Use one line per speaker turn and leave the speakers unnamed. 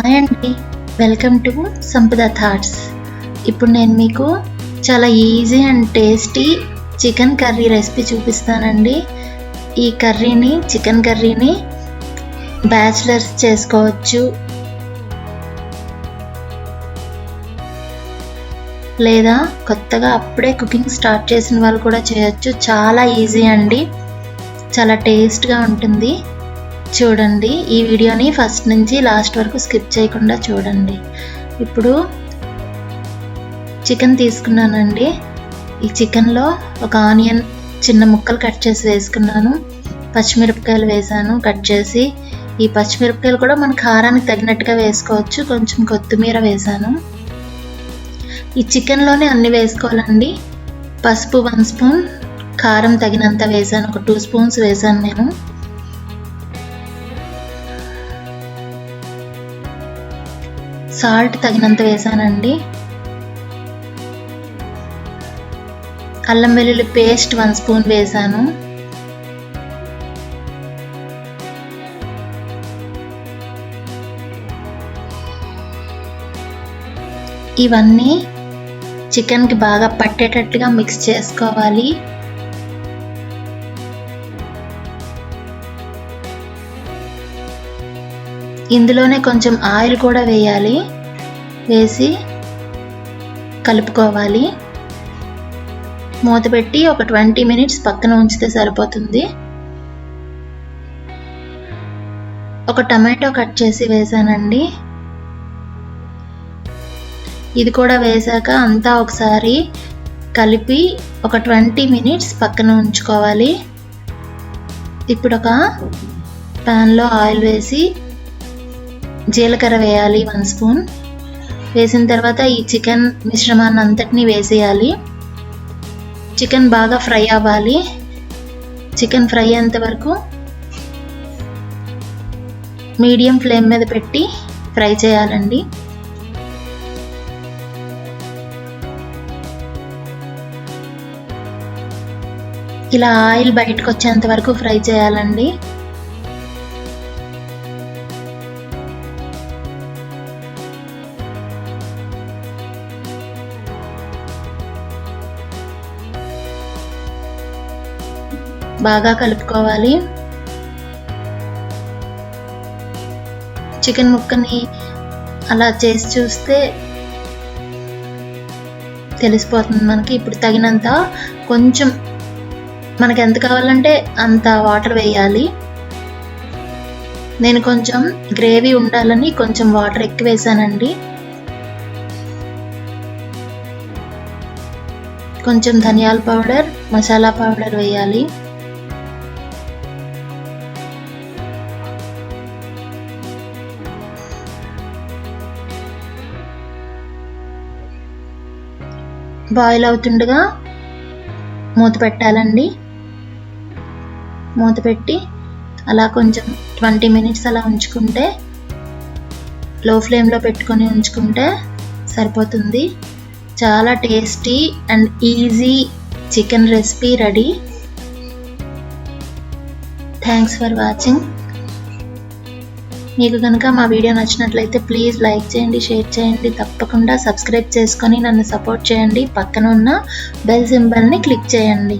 Hi అండి. Welcome to Sampada thoughts. ఇప్పుడు నేను మీకు చాలా easy and tasty chicken curry recipe చూపిస్తానండి. ఈ కర్రీని చికెన్ కర్రీని బ్యాచిలర్స్ చేసుకోవచ్చు. లేదా కొత్తగా అప్పుడే కుకింగ్ స్టార్ట్ చేసిన వాళ్ళు కూడా చేయొచ్చు. చాలా ఈజీ అండి. చాలా టేస్ట్గా ఉంటుంది. చూడండి. ఈ వీడియోని ఫస్ట్ నుంచి లాస్ట్ వరకు స్కిప్ చేయకుండా చూడండి. ఇప్పుడు చికెన్ తీసుకున్నానండి. ఈ చికెన్లో ఒక ఆనియన్ చిన్న ముక్కలు కట్ చేసి వేసుకున్నాను. పచ్చిమిరపకాయలు వేసాను కట్ చేసి. ఈ పచ్చిమిరపకాయలు కూడా మన కారానికి తగినట్టుగా వేసుకోవచ్చు. కొంచెం కొత్తిమీర వేసాను. ఈ చికెన్లోనే అన్ని వేసుకోవాలండి. పసుపు వన్ స్పూన్ కారం తగినంత వేసాను. ఒక టూ స్పూన్స్ వేసాను నేను. సాల్ట్ తగినంత వేసానండి. అల్లం వెల్లుల్లి పేస్ట్ వన్ స్పూన్ వేసాను. ఇవన్నీ చికెన్కి బాగా పట్టేటట్టుగా మిక్స్ చేసుకోవాలి. ఇందులోనే కొంచెం ఆయిల్ కూడా వేయాలి. వేసి కలుపుకోవాలి. మూత పెట్టి ఒక ట్వంటీ మినిట్స్ పక్కన ఉంచితే సరిపోతుంది. ఒక టమాటో కట్ చేసి వేసానండి. ఇది కూడా వేసాక అంతా ఒకసారి కలిపి ఒక ట్వంటీ మినిట్స్ పక్కన ఉంచుకోవాలి. ఇప్పుడు ఒక ప్యాన్లో ఆయిల్ వేసి జీలకర్ర వేయాలి వన్ స్పూన్. వేసిన తర్వాత ఈ చికెన్ మిశ్రమాన్ని అంతటినీ వేసేయాలి. చికెన్ బాగా ఫ్రై అవ్వాలి. చికెన్ ఫ్రై అయ్యేంత వరకు మీడియం ఫ్లేమ్ మీద పెట్టి ఫ్రై చేయాలండి. ఇలా ఆయిల్ బయటకు వచ్చేంత వరకు ఫ్రై చేయాలండి. బాగా కలుపుకోవాలి. చికెన్ ముక్కని అలా చేసి చూస్తే తెలిసిపోతుంది మనకి. ఇప్పుడు తగినంత కొంచెం మనకి ఎంత కావాలంటే అంత వాటర్ వేయాలి. నేను కొంచెం గ్రేవీ ఉండాలని కొంచెం వాటర్ ఎక్కువ వేసానండి. కొంచెం ధనియాల పౌడర్ మసాలా పౌడర్ వేయాలి. బాయిల్ అవుతుండగా మూత పెట్టాలండి. మూత పెట్టి అలా కొంచెం ట్వంటీ మినిట్స్ అలా ఉంచుకుంటే లో ఫ్లేమ్లో పెట్టుకొని ఉంచుకుంటే సరిపోతుంది. చాలా tasty and easy chicken recipe ready. Thanks for watching. మీకు కనుక మా వీడియో నచ్చినట్లయితే ప్లీజ్ లైక్ చేయండి షేర్ చేయండి తప్పకుండా సబ్స్క్రైబ్ చేసుకొని నన్ను సపోర్ట్ చేయండి. పక్కన ఉన్న బెల్ సింబల్ని క్లిక్ చేయండి.